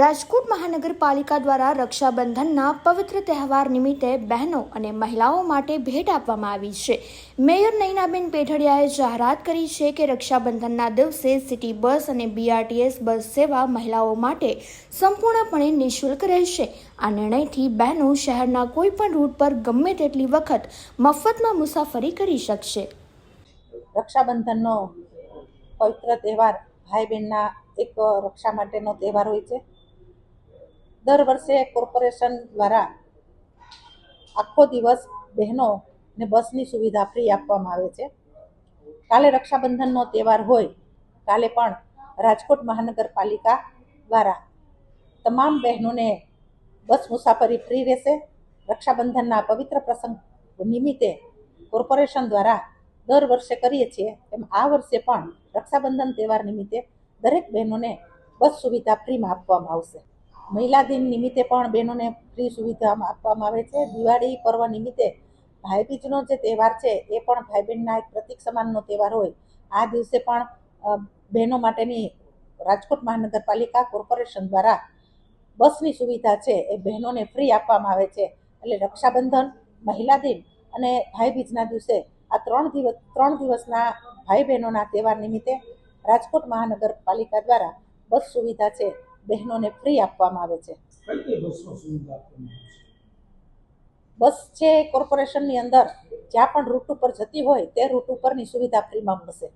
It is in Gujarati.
રાજકોટ મહાનગરપાલિકા દ્વારા રક્ષાબંધનના પવિત્ર તહેવાર નિમિત્તે બહેનો અને મહિલાઓ માટે ભેટ આપવામાં આવી છે. મેયર નૈનાબેન પેઢડિયાએ જાહેરાત કરી છે કે રક્ષાબંધનના દિવસે સિટી બસ અને બીઆરટીએસ બસ સેવા મહિલાઓ માટે સંપૂર્ણપણે નિઃશુલ્ક રહેશે. આ નિર્ણયથી બહેનો શહેરના કોઈપણ રૂટ પર ગમે તેટલી વખત મફતમાં મુસાફરી કરી શકશે. રક્ષાબંધનનો પવિત્ર તહેવાર ભાઈ બહેનના એક રક્ષા માટેનો તહેવાર હોય છે. દર વર્ષે કોર્પોરેશન દ્વારા આખો દિવસ બહેનોને બસની સુવિધા ફ્રી આપવામાં આવે છે. કાલે રક્ષાબંધનનો તહેવાર હોય, કાલે પણ રાજકોટ મહાનગરપાલિકા દ્વારા તમામ બહેનોને બસ મુસાફરી ફ્રી રહેશે. રક્ષાબંધનના પવિત્ર પ્રસંગ નિમિત્તે કોર્પોરેશન દ્વારા દર વર્ષે કરીએ છીએ એમ આ વર્ષે પણ રક્ષાબંધન તહેવાર નિમિત્તે દરેક બહેનોને બસ સુવિધા ફ્રીમાં આપવામાં આવશે. મહિલા દિન નિમિત્તે પણ બહેનોને ફ્રી સુવિધા આપવામાં આવે છે. દિવાળી પર્વ નિમિત્તે ભાઈબીજનો જે તહેવાર છે, એ પણ ભાઈ બહેનના એક પ્રતિક સમાનનો તહેવાર હોય. આ દિવસે પણ બહેનો માટેની રાજકોટ મહાનગરપાલિકા કોર્પોરેશન દ્વારા બસની સુવિધા છે, એ બહેનોને ફ્રી આપવામાં આવે છે. એટલે રક્ષાબંધન, મહિલા દિન અને ભાઈબીજના દિવસે આ ત્રણ દિવસ, ત્રણ દિવસના ભાઈ બહેનોના તહેવાર નિમિત્તે રાજકોટ મહાનગરપાલિકા દ્વારા બસ સુવિધા છે. બહેનોને ફ્રી આપવામાં આવે છે. બસ છે કોર્પોરેશનની અંદર જ્યાં પણ રૂટ ઉપર જતી હોય તે રૂટ ઉપરની સુવિધા ફ્રીમાં મળશે.